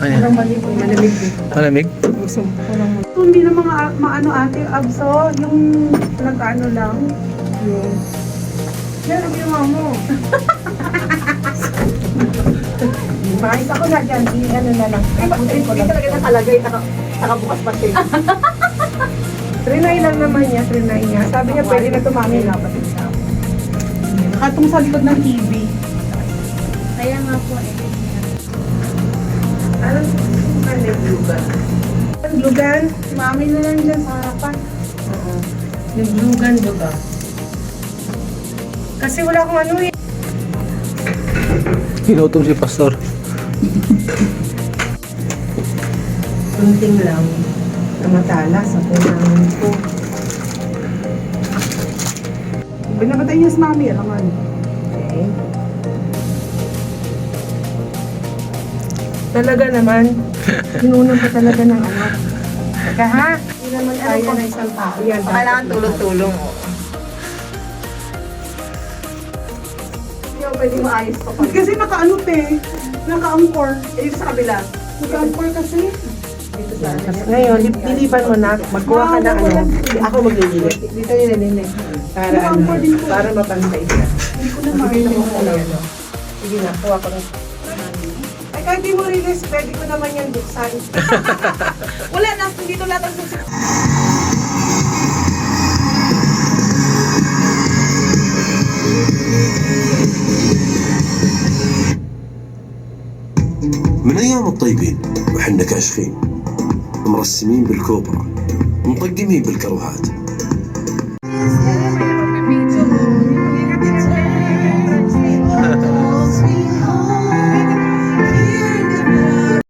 Ano? Walang malig, malamig din. Malamig? Gusto mo, walang malig. Ito, hindi na mga maano ate, abso, yung nag-ano lang. Yung... Yan, ang ginawa mo. Mais ako na dyan, i-ano na lang. Ay, Hindi talaga nakalagay, naka, nakabukas pa siya. Trinay lang naman niya, trinay niya. Sabi niya, pwede na tumami na. Nakatong sa likod ng TV. Kaya nga po eh. Ano? Ano yung lugan? Ang lugan? Mami na lang dyan sa harapan. Oo. Yung lugan, diba? Kasi wala akong ano eh. Ginutom si Pastor. Kunting lang. Namatala sa punang ko. Binabatay niya si mami, alam Talaga naman. Pinunan pa talaga ng ano. Teka ha? Hindi naman kaya na isang tao. Yan, Kailangan tulong-tulong. oh. Hindi ako pwede maayos pa pa. Kasi naka-ano te, naka-angkor. Eh, sa kabila. Naka-angkor kasi. Dito sa Ngayon, lilipan mo na, magkuha ka na ano. Ako maglililit. Dito nila nila. Para ano, para mapantay siya. Hindi ko na makita mo kung ano. Sige na, kuha ko na. Ay, kahit di mo release, pwede ko naman yan buksan. Wala na, dito lahat ang susi. من أيام الطيبين وحنا كاشخين مرسمين بالكوبرا مطقمين بالكروهات